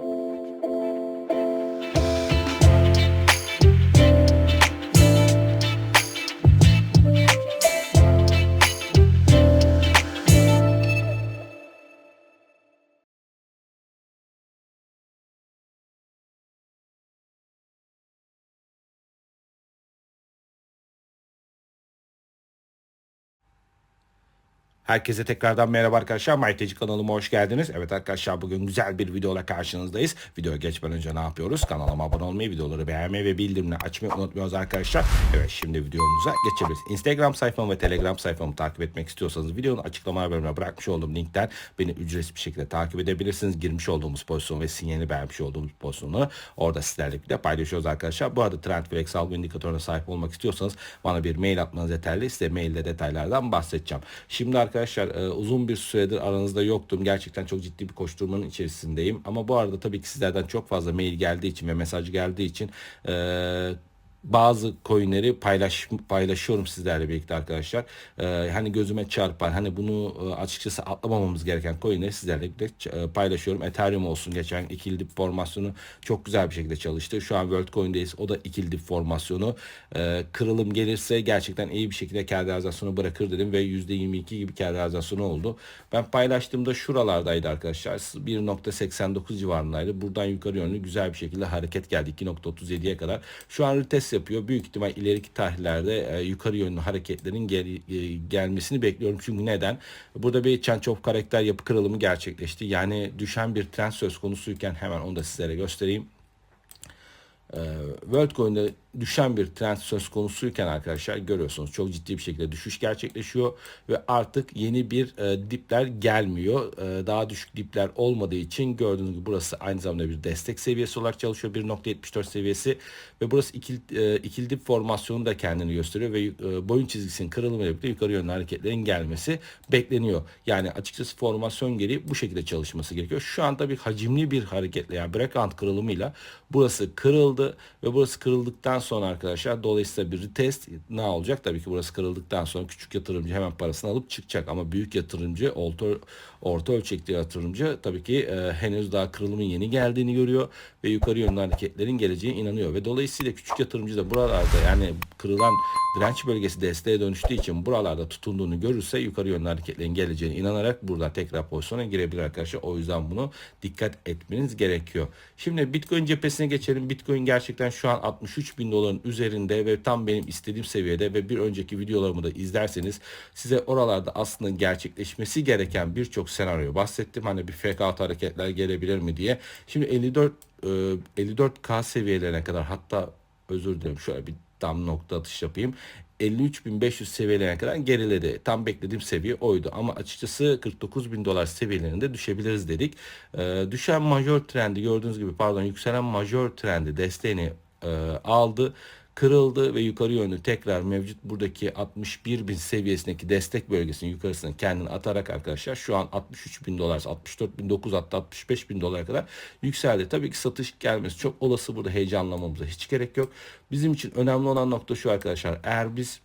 thank you Herkese tekrardan merhaba arkadaşlar. MyTeci kanalıma hoş geldiniz. Evet arkadaşlar bugün güzel bir videoyla karşınızdayız. Videoya geçmeden önce ne yapıyoruz? Kanalıma abone olmayı, videoları beğenmeyi ve bildirimleri açmayı unutmuyoruz arkadaşlar. Evet şimdi videomuza geçebiliriz. Instagram sayfamı ve Telegram sayfamı takip etmek istiyorsanız videonun açıklama bölümüne bırakmış olduğum linkten beni ücretsiz bir şekilde takip edebilirsiniz. Girmiş olduğumuz pozisyon ve sinyalini beğenmiş olduğumuz pozisyonu orada sizlerle birlikte paylaşıyoruz arkadaşlar. Bu arada Trendflex algı indikatörüne sahip olmak istiyorsanız bana bir mail atmanız yeterli. Size mailde detaylardan bahsedeceğim. Şimdi arkadaşlar e, uzun bir süredir aranızda yoktum. Gerçekten çok ciddi bir koşturmanın içerisindeyim. Ama bu arada tabii ki sizlerden çok fazla mail geldiği için ve mesaj geldiği için e, bazı coinleri paylaş paylaşıyorum sizlerle birlikte arkadaşlar. Ee, hani gözüme çarpan hani bunu e, açıkçası atlamamamız gereken coinleri sizlerle birlikte e, paylaşıyorum. Ethereum olsun geçen ikili dip formasyonu çok güzel bir şekilde çalıştı. Şu an Worldcoin'deyiz. O da ikili dip formasyonu. Ee, kırılım gelirse gerçekten iyi bir şekilde kar realizasyonu bırakır dedim ve %22 gibi kar realizasyonu oldu. Ben paylaştığımda şuralardaydı arkadaşlar. 1.89 civarındaydı. Buradan yukarı yönlü güzel bir şekilde hareket geldi. 2.37'ye kadar. Şu an retest yapıyor. Büyük ihtimal ileriki tarihlerde e, yukarı yönlü hareketlerin gel, e, gelmesini bekliyorum. Çünkü neden? Burada bir change karakter yapı kırılımı gerçekleşti. Yani düşen bir trend söz konusuyken hemen onu da sizlere göstereyim. E, Worldcoin'de düşen bir trend söz konusuyken arkadaşlar görüyorsunuz çok ciddi bir şekilde düşüş gerçekleşiyor ve artık yeni bir e, dipler gelmiyor. E, daha düşük dipler olmadığı için gördüğünüz gibi burası aynı zamanda bir destek seviyesi olarak çalışıyor 1.74 seviyesi ve burası ikili, e, ikili dip formasyonu da kendini gösteriyor ve e, boyun çizgisinin kırılımıyla birlikte yukarı yönlü hareketlerin gelmesi bekleniyor. Yani açıkçası formasyon geri bu şekilde çalışması gerekiyor. Şu anda bir hacimli bir hareketle yani breakout kırılımıyla burası kırıldı ve burası kırıldıktan sonra arkadaşlar dolayısıyla bir retest ne olacak? Tabii ki burası kırıldıktan sonra küçük yatırımcı hemen parasını alıp çıkacak ama büyük yatırımcı orta, ölçekli yatırımcı tabii ki e, henüz daha kırılımın yeni geldiğini görüyor ve yukarı yönlü hareketlerin geleceğine inanıyor ve dolayısıyla küçük yatırımcı da buralarda yani kırılan direnç bölgesi desteğe dönüştüğü için buralarda tutunduğunu görürse yukarı yönlü hareketlerin geleceğine inanarak burada tekrar pozisyona girebilir arkadaşlar. O yüzden bunu dikkat etmeniz gerekiyor. Şimdi Bitcoin cephesine geçelim. Bitcoin gerçekten şu an 63 bin doların üzerinde ve tam benim istediğim seviyede ve bir önceki videolarımı da izlerseniz size oralarda aslında gerçekleşmesi gereken birçok senaryo bahsettim. Hani bir fake hareketler gelebilir mi diye. Şimdi 54 54K seviyelerine kadar hatta özür dilerim şöyle bir tam nokta atış yapayım. 53.500 seviyelerine kadar geriledi. Tam beklediğim seviye oydu ama açıkçası 49.000 dolar seviyelerinde düşebiliriz dedik. Ee, düşen major trendi gördüğünüz gibi pardon yükselen major trendi desteğini e, aldı kırıldı ve yukarı yönlü tekrar mevcut buradaki 61 bin seviyesindeki destek bölgesinin yukarısına kendini atarak arkadaşlar şu an 63 bin dolar 64 bin 9 hatta 65 bin dolara kadar yükseldi. Tabii ki satış gelmesi çok olası burada heyecanlamamıza hiç gerek yok. Bizim için önemli olan nokta şu arkadaşlar eğer biz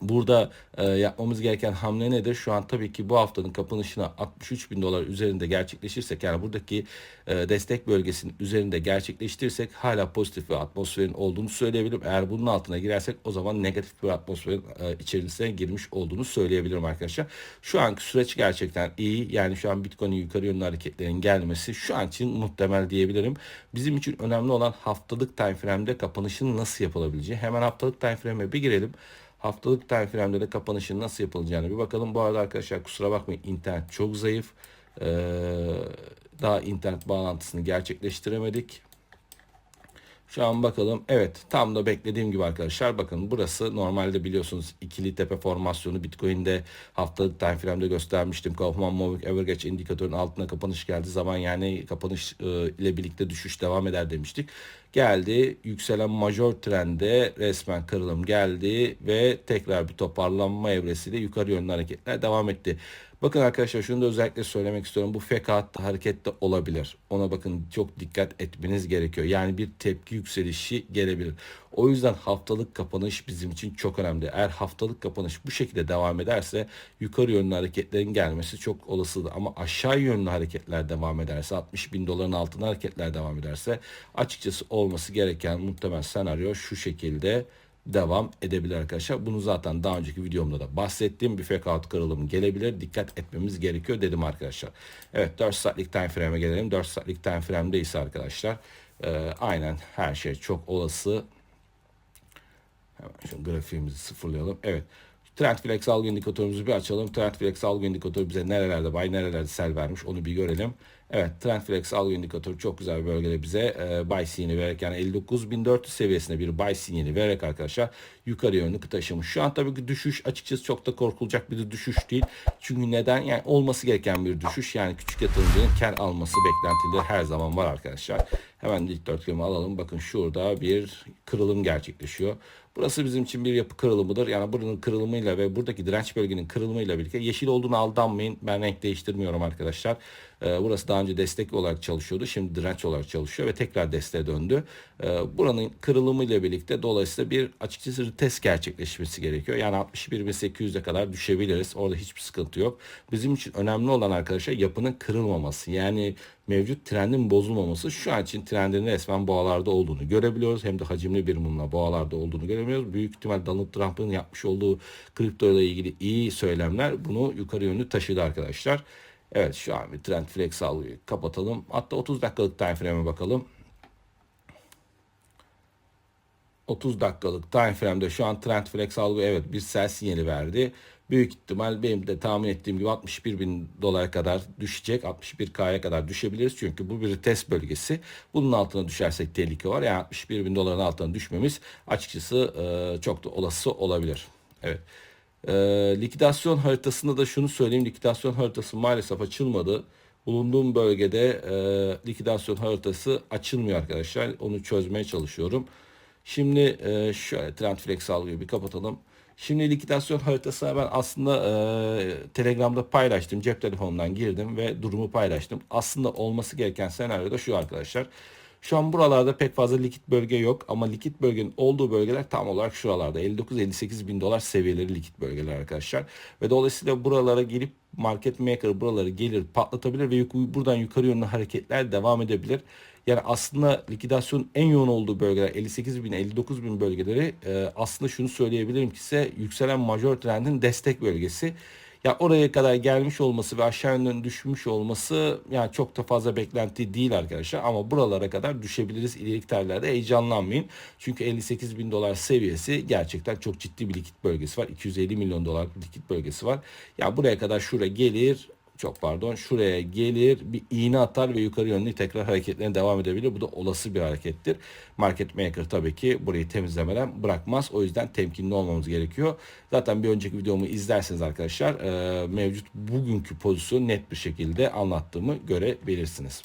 Burada e, yapmamız gereken hamle nedir? Şu an tabii ki bu haftanın kapanışına 63 bin dolar üzerinde gerçekleşirsek yani buradaki e, destek bölgesinin üzerinde gerçekleştirirsek hala pozitif bir atmosferin olduğunu söyleyebilirim. Eğer bunun altına girersek o zaman negatif bir atmosferin e, içerisine girmiş olduğunu söyleyebilirim arkadaşlar. Şu anki süreç gerçekten iyi. Yani şu an Bitcoin'in yukarı yönlü hareketlerin gelmesi şu an için muhtemel diyebilirim. Bizim için önemli olan haftalık time frame'de kapanışın nasıl yapılabileceği. Hemen haftalık time frame'e bir girelim haftalık frame'de de kapanışın nasıl yapılacağını bir bakalım. Bu arada arkadaşlar kusura bakmayın internet çok zayıf. Ee, daha internet bağlantısını gerçekleştiremedik. Şu an bakalım. Evet tam da beklediğim gibi arkadaşlar. Bakın burası normalde biliyorsunuz ikili tepe formasyonu Bitcoin'de haftalık time frame'de göstermiştim. Kaufman Moving Average indikatörün altına kapanış geldi zaman yani kapanış e, ile birlikte düşüş devam eder demiştik. Geldi yükselen major trende resmen kırılım geldi ve tekrar bir toparlanma evresiyle yukarı yönlü hareketler devam etti. Bakın arkadaşlar şunu da özellikle söylemek istiyorum. Bu hatta harekette olabilir. Ona bakın çok dikkat etmeniz gerekiyor. Yani bir tepki yükselişi gelebilir. O yüzden haftalık kapanış bizim için çok önemli. Eğer haftalık kapanış bu şekilde devam ederse yukarı yönlü hareketlerin gelmesi çok olasıdır. Ama aşağı yönlü hareketler devam ederse 60 bin doların altında hareketler devam ederse açıkçası olması gereken muhtemel senaryo şu şekilde devam edebilir arkadaşlar. Bunu zaten daha önceki videomda da bahsettiğim bir fake out kırılımı gelebilir. Dikkat etmemiz gerekiyor dedim arkadaşlar. Evet 4 saatlik time frame'e gelelim. 4 saatlik time frame'de ise arkadaşlar e, aynen her şey çok olası. Hemen şu grafiğimizi sıfırlayalım. Evet. Trendflex algı indikatörümüzü bir açalım. Trendflex algı indikatörü bize nerelerde buy, nerelerde sell vermiş onu bir görelim. Evet Trendflex algı indikatörü çok güzel bir bölgede bize e, buy sinyali vererek yani 59.400 seviyesinde bir buy sinyali vererek arkadaşlar yukarı yönlü taşımış. Şu an tabii ki düşüş açıkçası çok da korkulacak bir de düşüş değil. Çünkü neden? Yani olması gereken bir düşüş. Yani küçük yatırımcının kar alması beklentileri her zaman var arkadaşlar. Hemen dikdörtgenimi alalım. Bakın şurada bir kırılım gerçekleşiyor. Burası bizim için bir yapı kırılımıdır. Yani buranın kırılımıyla ve buradaki direnç bölgenin kırılımıyla birlikte yeşil olduğunu aldanmayın. Ben renk değiştirmiyorum arkadaşlar. Ee, burası daha önce destek olarak çalışıyordu. Şimdi direnç olarak çalışıyor ve tekrar desteğe döndü. Ee, buranın kırılımıyla birlikte dolayısıyla bir açıkçası test gerçekleşmesi gerekiyor. Yani 61.800'e kadar düşebiliriz. Orada hiçbir sıkıntı yok. Bizim için önemli olan arkadaşlar yapının kırılmaması. Yani mevcut trendin bozulmaması. Şu an için trendin resmen boğalarda olduğunu görebiliyoruz. Hem de hacimli bir mumla boğalarda olduğunu görebiliyoruz. Büyük ihtimal Donald Trump'ın yapmış olduğu kripto ile ilgili iyi söylemler bunu yukarı yönlü taşıdı arkadaşlar. Evet şu an bir trend flex algıyı kapatalım. Hatta 30 dakikalık time frame'e bakalım. 30 dakikalık time frame'de şu an trend flex algı evet bir sell sinyali verdi. Büyük ihtimal benim de tahmin ettiğim gibi 61 bin dolara kadar düşecek. 61K'ya kadar düşebiliriz. Çünkü bu bir test bölgesi. Bunun altına düşersek tehlike var. Yani 61 bin doların altına düşmemiz açıkçası çok da olası olabilir. Evet. E, likidasyon haritasında da şunu söyleyeyim. Likidasyon haritası maalesef açılmadı. Bulunduğum bölgede e, likidasyon haritası açılmıyor arkadaşlar. Onu çözmeye çalışıyorum. Şimdi e, şöyle Trendflex algıyı bir kapatalım. Şimdi likidasyon haritasını ben aslında e, Telegram'da paylaştım. Cep telefonundan girdim ve durumu paylaştım. Aslında olması gereken senaryo da şu arkadaşlar. Şu an buralarda pek fazla likit bölge yok ama likit bölgenin olduğu bölgeler tam olarak şuralarda 59-58 bin dolar seviyeleri likit bölgeler arkadaşlar. Ve dolayısıyla buralara gelip market maker buraları gelir patlatabilir ve buradan yukarı yönlü hareketler devam edebilir. Yani aslında likidasyon en yoğun olduğu bölgeler 58 bin 59 bin bölgeleri e, aslında şunu söyleyebilirim ki ise yükselen major trendin destek bölgesi. Ya oraya kadar gelmiş olması ve aşağı yönden düşmüş olması yani çok da fazla beklenti değil arkadaşlar. Ama buralara kadar düşebiliriz ileriki tarihlerde heyecanlanmayın. Çünkü 58 bin dolar seviyesi gerçekten çok ciddi bir likit bölgesi var. 250 milyon dolar likit bölgesi var. Yani buraya kadar şuraya gelir çok pardon şuraya gelir bir iğne atar ve yukarı yönlü tekrar hareketlerine devam edebilir. Bu da olası bir harekettir. Market maker tabii ki burayı temizlemeden bırakmaz. O yüzden temkinli olmamız gerekiyor. Zaten bir önceki videomu izlerseniz arkadaşlar e, mevcut bugünkü pozisyonu net bir şekilde anlattığımı görebilirsiniz.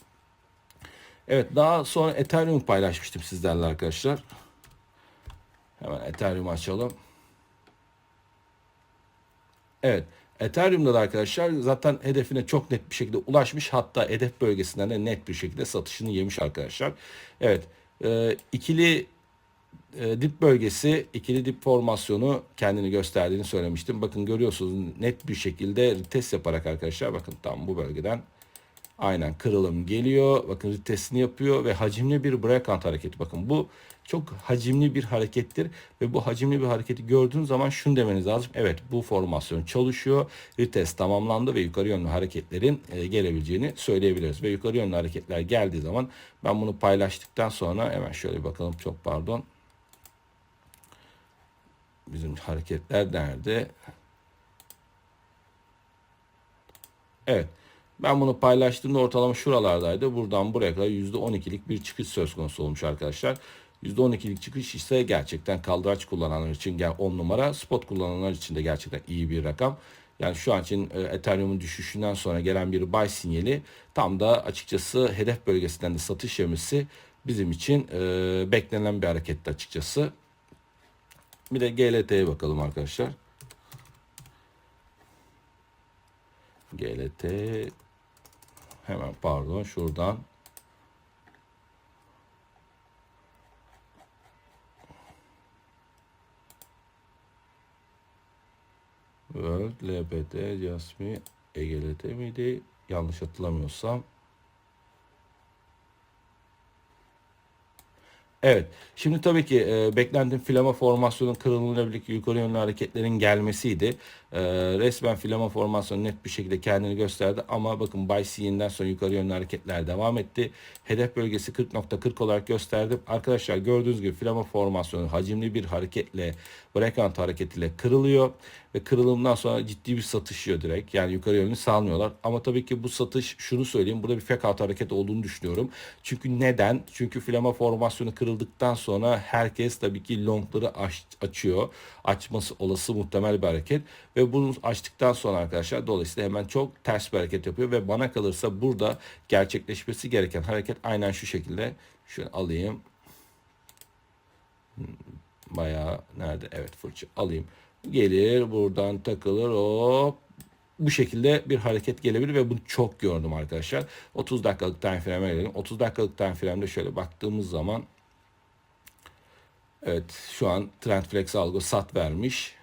Evet daha sonra Ethereum paylaşmıştım sizlerle arkadaşlar. Hemen Ethereum açalım. Evet. Ethereum'da da arkadaşlar zaten hedefine çok net bir şekilde ulaşmış. Hatta hedef bölgesinden de net bir şekilde satışını yemiş arkadaşlar. Evet e, ikili e, dip bölgesi, ikili dip formasyonu kendini gösterdiğini söylemiştim. Bakın görüyorsunuz net bir şekilde test yaparak arkadaşlar bakın tam bu bölgeden aynen kırılım geliyor. Bakın testini yapıyor ve hacimli bir breakout hareketi. Bakın bu çok hacimli bir harekettir ve bu hacimli bir hareketi gördüğün zaman şunu demeniz lazım. Evet bu formasyon çalışıyor. Retest tamamlandı ve yukarı yönlü hareketlerin e, gelebileceğini söyleyebiliriz. Ve yukarı yönlü hareketler geldiği zaman ben bunu paylaştıktan sonra hemen şöyle bir bakalım çok pardon. Bizim hareketler nerede? Evet. Ben bunu paylaştığımda ortalama şuralardaydı. Buradan buraya kadar %12'lik bir çıkış söz konusu olmuş arkadaşlar. %12'lik çıkış ise gerçekten kaldıraç kullananlar için gel 10 numara. Spot kullananlar için de gerçekten iyi bir rakam. Yani şu an için e, Ethereum'un düşüşünden sonra gelen bir buy sinyali tam da açıkçası hedef bölgesinden de satış yemesi bizim için e, beklenen bir hareketti açıkçası. Bir de GLT'ye bakalım arkadaşlar. GLT hemen pardon şuradan World, LPT, Jasmi, EGLT miydi? Yanlış hatırlamıyorsam. Evet. Şimdi tabii ki e, beklentim filama formasyonun kırılımıyla birlikte yukarı yönlü hareketlerin gelmesiydi. E, resmen filama formasyonu net bir şekilde kendini gösterdi ama bakın Bay C'yinden sonra yukarı yönlü hareketler devam etti. Hedef bölgesi 40.40 olarak gösterdim. Arkadaşlar gördüğünüz gibi filama formasyonu hacimli bir hareketle breakout hareketiyle kırılıyor ve kırılımdan sonra ciddi bir satış yiyor direkt. Yani yukarı yönlü salmıyorlar. Ama tabii ki bu satış şunu söyleyeyim. Burada bir fake out hareket olduğunu düşünüyorum. Çünkü neden? Çünkü filama formasyonu kırıldıktan sonra herkes tabii ki longları aç, açıyor. Açması olası muhtemel bir hareket. Ve bunu açtıktan sonra arkadaşlar dolayısıyla hemen çok ters bir hareket yapıyor. Ve bana kalırsa burada gerçekleşmesi gereken hareket aynen şu şekilde. Şunu alayım. Hmm, Bayağı nerede? Evet fırça alayım. Gelir buradan takılır hop bu şekilde bir hareket gelebilir ve bunu çok gördüm arkadaşlar. 30 dakikalık time frame'e gelelim. 30 dakikalık time frame'de şöyle baktığımız zaman evet şu an Trendflex algo sat vermiş.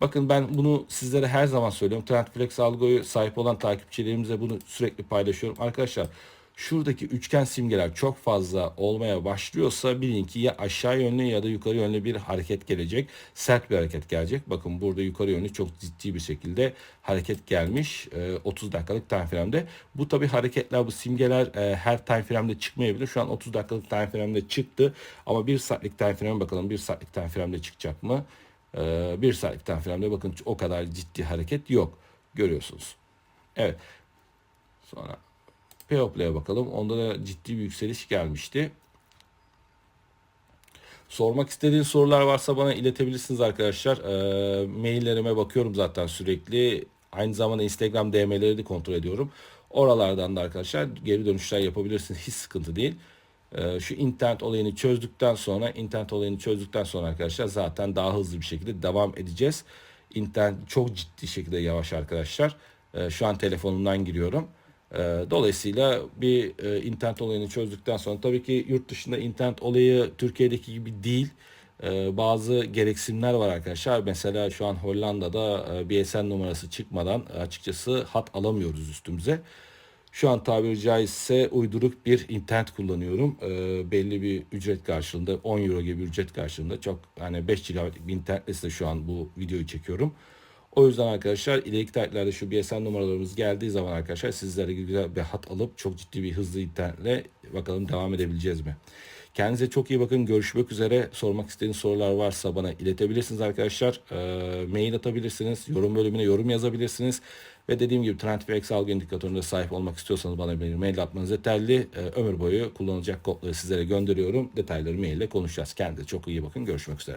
Bakın ben bunu sizlere her zaman söylüyorum. Trendflex algoyu sahip olan takipçilerimize bunu sürekli paylaşıyorum. Arkadaşlar şuradaki üçgen simgeler çok fazla olmaya başlıyorsa bilin ki ya aşağı yönlü ya da yukarı yönlü bir hareket gelecek. Sert bir hareket gelecek. Bakın burada yukarı yönlü çok ciddi bir şekilde hareket gelmiş. E, 30 dakikalık time frame'de. Bu tabi hareketler bu simgeler e, her time frame'de çıkmayabilir. Şu an 30 dakikalık time frame'de çıktı. Ama bir saatlik time frame'e bakalım. Bir saatlik time frame'de çıkacak mı? E, bir time frame'de bakın o kadar ciddi hareket yok. Görüyorsunuz. Evet. Sonra People'e bakalım. Onda da ciddi bir yükseliş gelmişti. Sormak istediğin sorular varsa bana iletebilirsiniz arkadaşlar. E, maillerime bakıyorum zaten sürekli. Aynı zamanda Instagram DM'leri de kontrol ediyorum. Oralardan da arkadaşlar geri dönüşler yapabilirsiniz. Hiç sıkıntı değil. E, şu internet olayını çözdükten sonra, internet olayını çözdükten sonra arkadaşlar zaten daha hızlı bir şekilde devam edeceğiz. İnternet çok ciddi şekilde yavaş arkadaşlar. E, şu an telefonumdan giriyorum. E, Dolayısıyla bir e, internet olayını çözdükten sonra tabii ki yurt dışında internet olayı Türkiye'deki gibi değil. Bazı gereksinimler var arkadaşlar. Mesela şu an Hollanda'da e, BSN numarası çıkmadan açıkçası hat alamıyoruz üstümüze. Şu an tabiri caizse uyduruk bir internet kullanıyorum. E, belli bir ücret karşılığında 10 euro gibi ücret karşılığında çok hani 5 GB'lik bir internetle size şu an bu videoyu çekiyorum. O yüzden arkadaşlar ileriki tarihlerde şu BSN numaralarımız geldiği zaman arkadaşlar sizlere güzel bir hat alıp çok ciddi bir hızlı internetle bakalım devam edebileceğiz mi? Kendinize çok iyi bakın. Görüşmek üzere. Sormak istediğiniz sorular varsa bana iletebilirsiniz arkadaşlar. E, mail atabilirsiniz. Yorum bölümüne yorum yazabilirsiniz. Ve dediğim gibi Trendflex algı indikatörüne sahip olmak istiyorsanız bana bir mail atmanız yeterli. E, ömür boyu kullanılacak kodları sizlere gönderiyorum. Detayları maille konuşacağız. Kendinize çok iyi bakın. Görüşmek üzere.